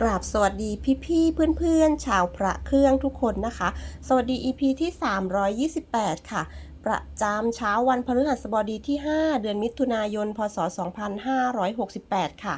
กราบสวัสดีพี่ๆเพื่อนๆ ชาวพระเครื่องทุกคนนะคะ สวัสดี EP ที่ 328 ค่ะ ประจำเช้าวันพฤหัสบดีที่ 5 เดือนมิถุนายน พศ 2568 ค่ะ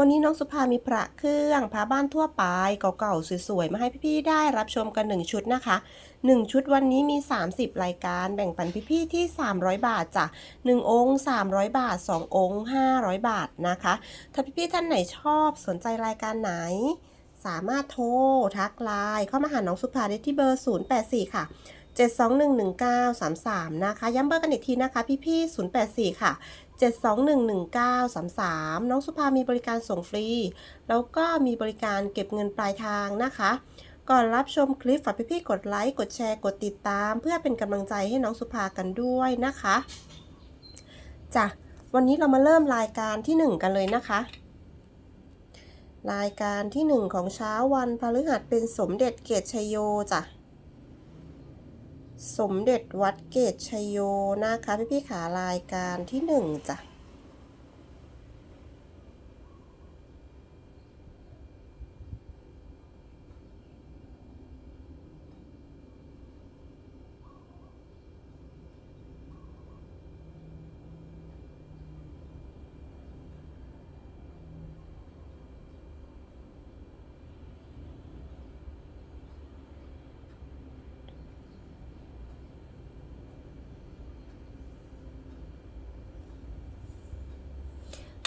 วันนี้น้องสุภามีพระเครื่องพระบ้านทั่วไปเก่าๆสวยๆมาให้พี่ๆได้รับชมกัน 1 ชุดนะคะ 1 ชุดวันนี้มี 30 รายการแบ่งปันพี่ๆที่ 300 บาทจ้ะ1องค์ 300 บาท 2 องค์ 500 บาทนะคะ ถ้าพี่ๆท่านไหนชอบสนใจรายการไหน สามารถโทรทักไลน์เข้ามาหาน้องสุภาได้ที่เบอร์ 084 ค่ะ7211933 นะคะ ย้ำเบอร์กันอีกทีนะคะ พี่ๆ084 ค่ะ 7211933 น้องสุภามีบริการส่งฟรี แล้วก็มีบริการเก็บเงินปลายทางนะคะ ก่อนรับชมคลิปฝากพี่ๆกดไลค์ กดแชร์ กดติดตาม เพื่อเป็นกำลังใจให้น้องสุภากันด้วยนะคะจ้ะวันนี้เรามาเริ่มรายการที่ 1 กันเลยนะคะ รายการที่ 1 ของเช้าวันพฤหัสเป็นสมเด็จเกตชยโยจ้ะ สมเด็จวัดเกตชยโยนะคะ พี่พี่ขารายการที่หนึ่งจ้ะ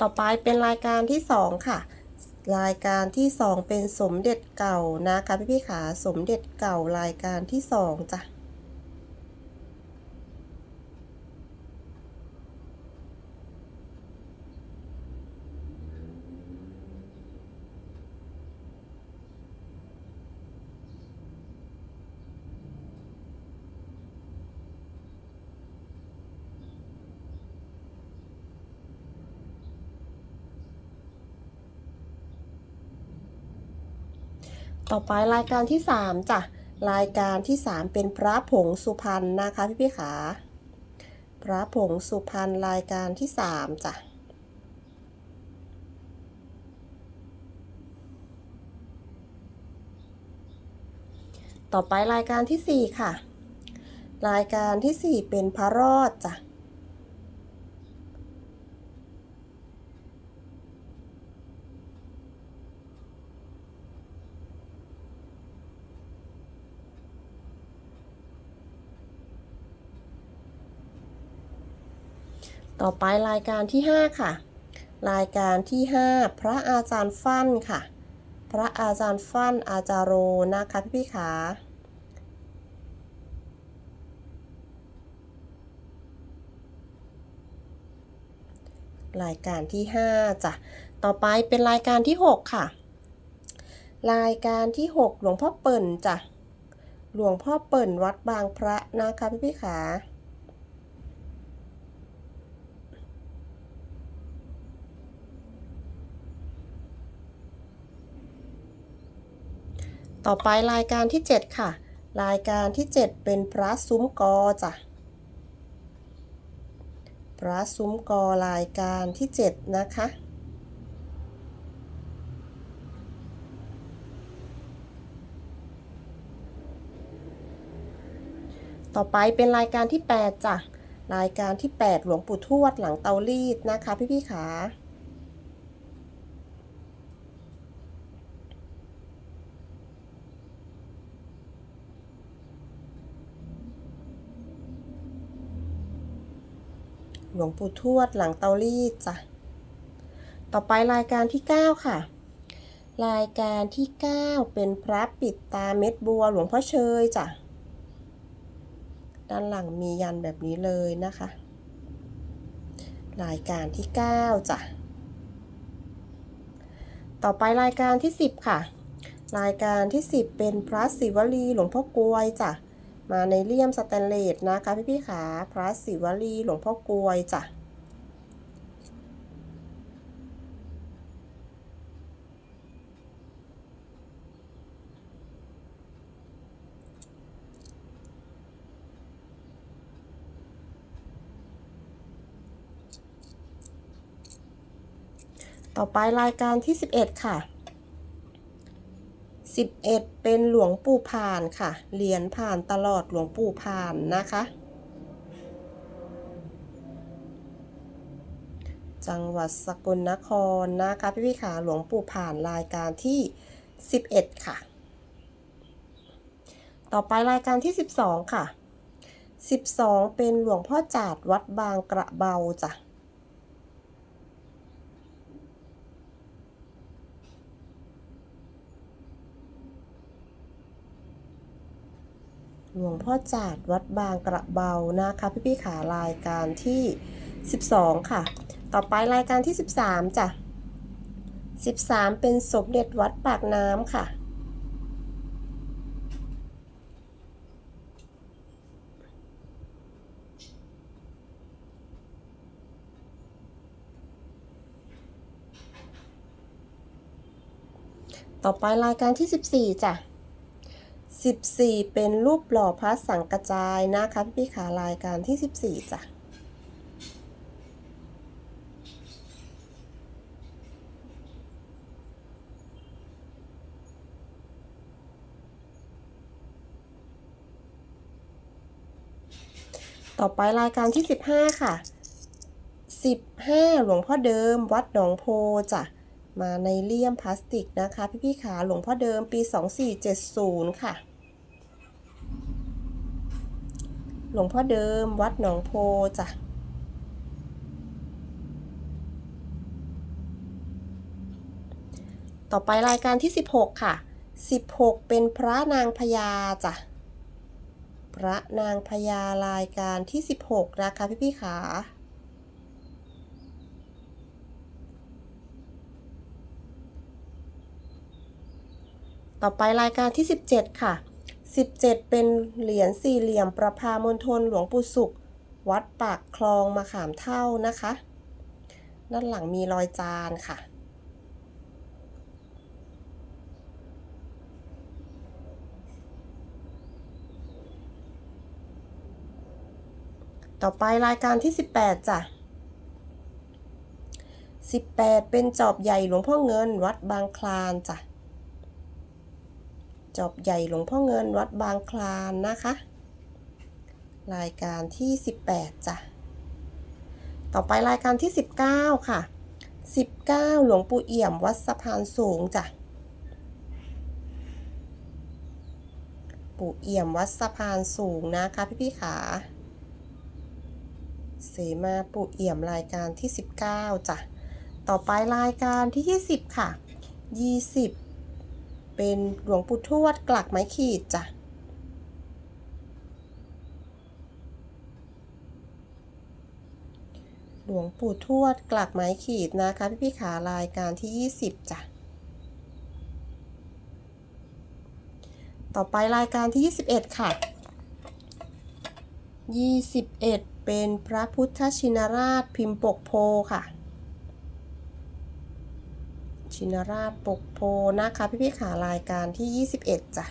ต่อไปเป็นรายการที่ 2 ค่ะ รายการที่ 2 เป็นสมเด็จเก่านะคะพี่พี่ๆขาสมเด็จเก่ารายการที่ 2จ้ะ ต่อไปรายการที่ 3จ้ะรายการที่ 3 เป็นพระผงสุพรรณนะคะพี่พี่ๆขาพระผงสุพรรณรายการที่ 3จ้ะต่อไปรายการที่ 4 ค่ะ รายการที่ 4 เป็นพระรอดจ้ะ ต่อไปรายการที่ 5 ค่ะ รายการที่ 5 พระอาจารย์ฟั่นค่ะ พระอาจารย์ฟั่นอาจารโรนะคะพี่พี่ขารายการที่ 5จ้ะ ต่อไปเป็นรายการที่ 6 ค่ะ รายการที่ 6 หลวงพ่อเปิ่นจ้ะ หลวงพ่อเปิ่นวัดบางพระนะคะพี่พี่ขา ต่อไปรายการที่ 7 ค่ะ รายการที่ 7 เป็นพระซุ้มกอจ้ะพระซุ้มกอรายการที่ 7 นะคะต่อไปเป็นรายการที่ 8 จ้ะ รายการที่ 8 หลวงปู่ทวดหลังเตารีดนะคะ พี่พี่ขา หลวงปู่ทวดหลังเตารีดจ้ะ ต่อไปรายการที่ 9 ค่ะ รายการที่ 9 เป็นพระปิดตาเม็ดบัวหลวงพ่อเชยจ้ะ ด้านหลังมียันแบบนี้เลยนะคะ รายการที่ 9 จ้ะ ต่อไปรายการที่ 10 ค่ะ รายการที่ 10 เป็นพระศิวลีหลวงพ่อกลวยจ้ะ มาในเลี่ยมสแตนเลสนะคะ พี่ๆขาพระศิวลีหลวงพ่อกลวยจ้ะต่อไปรายการที่ 11 ค่ะ 11 เป็นหลวงปู่ผ่านค่ะ เหรียญผ่านตลอดหลวงปู่ผ่านนะคะ จังหวัดสกลนครนะคะพี่พี่ขาหลวงปู่ผ่านรายการที่ 11 ค่ะ ต่อไปรายการที่ 12 ค่ะ 12 เป็นหลวงพ่อจาดวัดบางกระเบาจ้ะ ลวงพ่อจาดวัดบางกระเบานะคะ พี่พี่ขารายการที่ 12 ค่ะ ต่อไปรายการที่ 13จ้ะ13 เป็นสมเด็จวัดปากน้ำค่ะต่อไปรายการที่ 14 จ้ะ 14 เป็นรูปหล่อพระสังกระจายนะคะ พี่ขารายการที่ 14จ้ะต่อไปรายการที่ 15 ค่ะ 15 หลวงพ่อเดิม วัดหนองโพจ้ะ มาในเลี่ยมพลาสติกนะคะ พี่ๆขาหลวงพ่อเดิมปี 2470 ค่ะ หลวงพ่อเดิมวัดหนองโพจ้ะต่อไปรายการที่ 16 ค่ะ 16 เป็นพระนางพญาจ้ะ พระนางพญารายการที่ 16 นะคะพี่ๆขา ต่อไปรายการที่ 17 ค่ะ 17 เป็นเหรียญสี่เหลี่ยมประพามณฑลหลวงปู่สุข วัดปากคลองมาขามเท่านะคะ ด้านหลังมีรอยจานค่ะ ต่อไปรายการที่ 18จ้ะ18 เป็นจอบใหญ่หลวงพ่อเงินวัดบางคลานจ้ะ จอบใหญ่หลวงพ่อเงินวัดบางคลานนะคะ รายการที่ 18จ้ะต่อไปรายการที่ 19 ค่ะ 19 หลวงปู่เอี่ยมวัดสะพานสูงจ้ะปู่เอี่ยมวัดสะพานสูงนะคะพี่พี่ๆขาเสมาปู่เอี่ยมรายการที่ 19จ้ะต่อไปรายการที่ 20 ค่ะ 20 เป็นหลวงปู่ทวดกลักไม้ขีดจ้ะหลวงปู่ทวดกลักไม้ขีดนะคะ พี่พี่ขารายการที่ 20จ้ะต่อไปรายการที่ 21 ค่ะ 21 เป็นพระพุทธชินราชพิมพ์ปกโพค่ะ ชินราชปกโพนะคะพี่พี่ขารายการที่ 21จ้ะ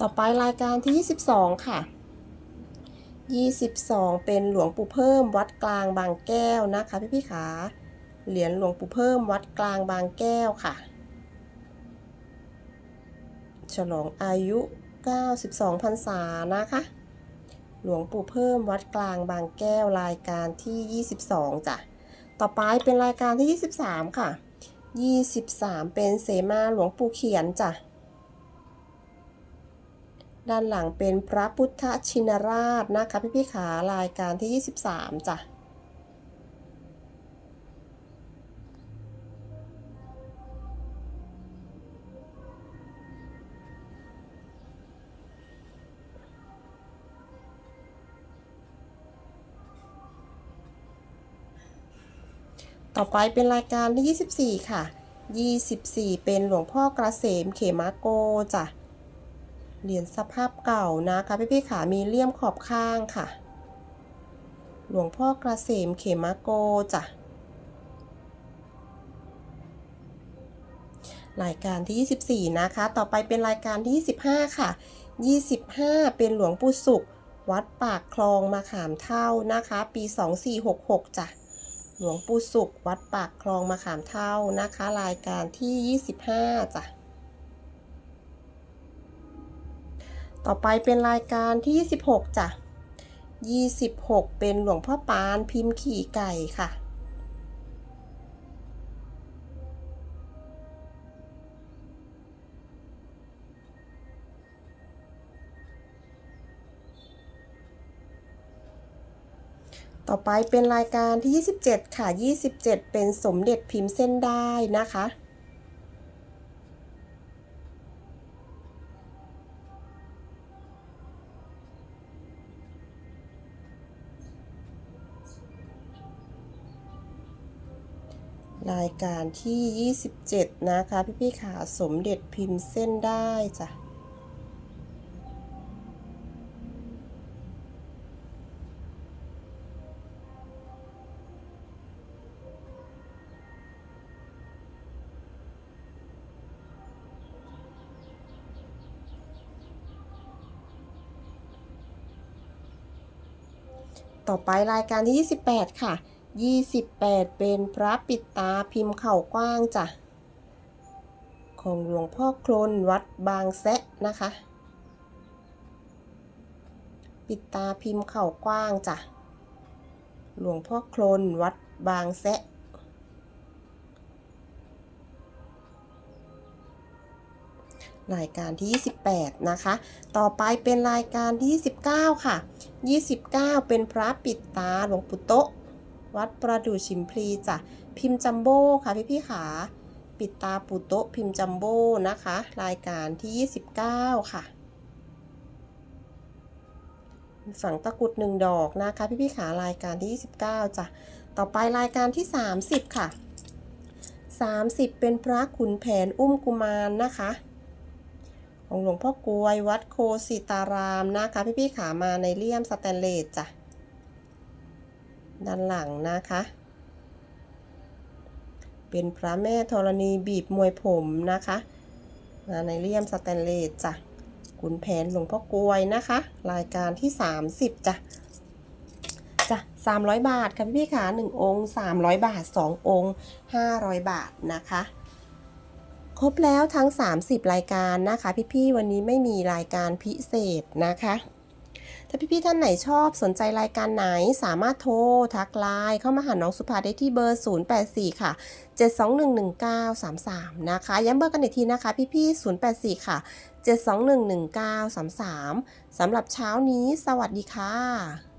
ต่อไปรายการที่ 22 ค่ะ 22 เป็นหลวงปู่เพิ่มวัดกลางบางแก้วนะคะพี่พี่ขา เหรียญหลวงปู่เพิ่มวัดกลางบางแก้วค่ะ ฉลองอายุ 92พรรษานะคะ หลวงปู่เพิ่มวัดกลางบางแก้วรายการที่ 22จ้ะ ต่อไปเป็นรายการที่ 23 ค่ะ 23 เป็นเสมาหลวงปู่เขียนจ้ะ ด้านหลังเป็นพระพุทธชินราชนะคะพี่พี่ขารายการที่ 23จ้ะ ต่อไปเป็นรายการที่ 24 ค่ะ 24 เป็นหลวงพ่อกระเสมเขมาโกจ้ะ เหรียญสภาพเก่านะคะพี่พี่ขามีเลี่ยมขอบข้างค่ะ หลวงพ่อกระเสมเขมาโกจ้ะ รายการที่ 24 นะคะ ต่อไปเป็นรายการที่ 25 ค่ะ 25 เป็นหลวงปู่สุข วัดปากคลองมาขามเท่านะคะ ปี 2466 จ้ะ หลวงปู่สุข วัดปากคลองมาขามเท่านะคะ รายการที่ 25จ้ะต่อไปเป็นรายการที่ 26จ้ะ26 เป็นหลวงพ่อปานพิมพ์ขี่ไก่ค่ะ ต่อไปเป็นรายการที่ 27 ค่ะ 27 เป็นสมเด็จพิมพ์เส้นได้นะคะ รายการที่ 27 นะคะ พี่ๆขาสมเด็จพิมพ์เส้นได้จ้ะ ต่อไปรายการที่ 28 ค่ะ 28 เป็นพระปิดตาพิมพ์เข่ากว้างจ้ะ ของหลวงพ่อโคลนวัดบางแซะนะคะ ปิดตาพิมพ์เข่ากว้างจ้ะ หลวงพ่อโคลนวัดบางแซะรายการที่ 28 นะคะ ต่อไปเป็นรายการที่ 29 ค่ะ 29 เป็นพระปิดตาหลวงปู่โตะวัดประดู่ชิมพลีจ้ะพิมพ์จัมโบ้ค่ะพี่พี่ขาปิดตาปู่โตะพิมพ์จัมโบ้นะคะ รายการที่ 29 ค่ะฝังตะกรุดหนึ่งดอกนะคะ พี่พี่ขารายการที่ 29จ้ะต่อไปรายการที่ 30 ค่ะ 30 เป็นพระขุนแผนอุ้มกุมารนะคะ องหลวงพ่อกวยวัดโคสิตารามนะคะพี่พี่ๆขามาในเลี่ยมสแตนเลสจ้ะ ด้านหลังนะคะ เป็นพระแม่ธรณีบีบมวยผมนะคะ มาในเลี่ยมสแตนเลสจ้ะขุนแผนหลวงพ่อกวยนะคะ รายการที่ 30จ้ะจ้ะ300 บาทค่ะพี่พี่ๆขา1องค์ 300 บาท 2 องค์ 500 บาทนะคะ ครบแล้วทั้ง 30 รายการนะคะ พี่ๆวันนี้ไม่มีรายการพิเศษนะคะถ้าพี่ๆท่านไหนชอบสนใจรายการไหนสามารถโทรทักไลน์เข้ามาหาน้องสุภาได้ที่เบอร์ 084 ค่ะ 7211933 นะคะ ย้ำเบอร์กันอีกทีนะคะ พี่ๆ084 ค่ะ 7211933 สำหรับเช้านี้ สวัสดีค่ะ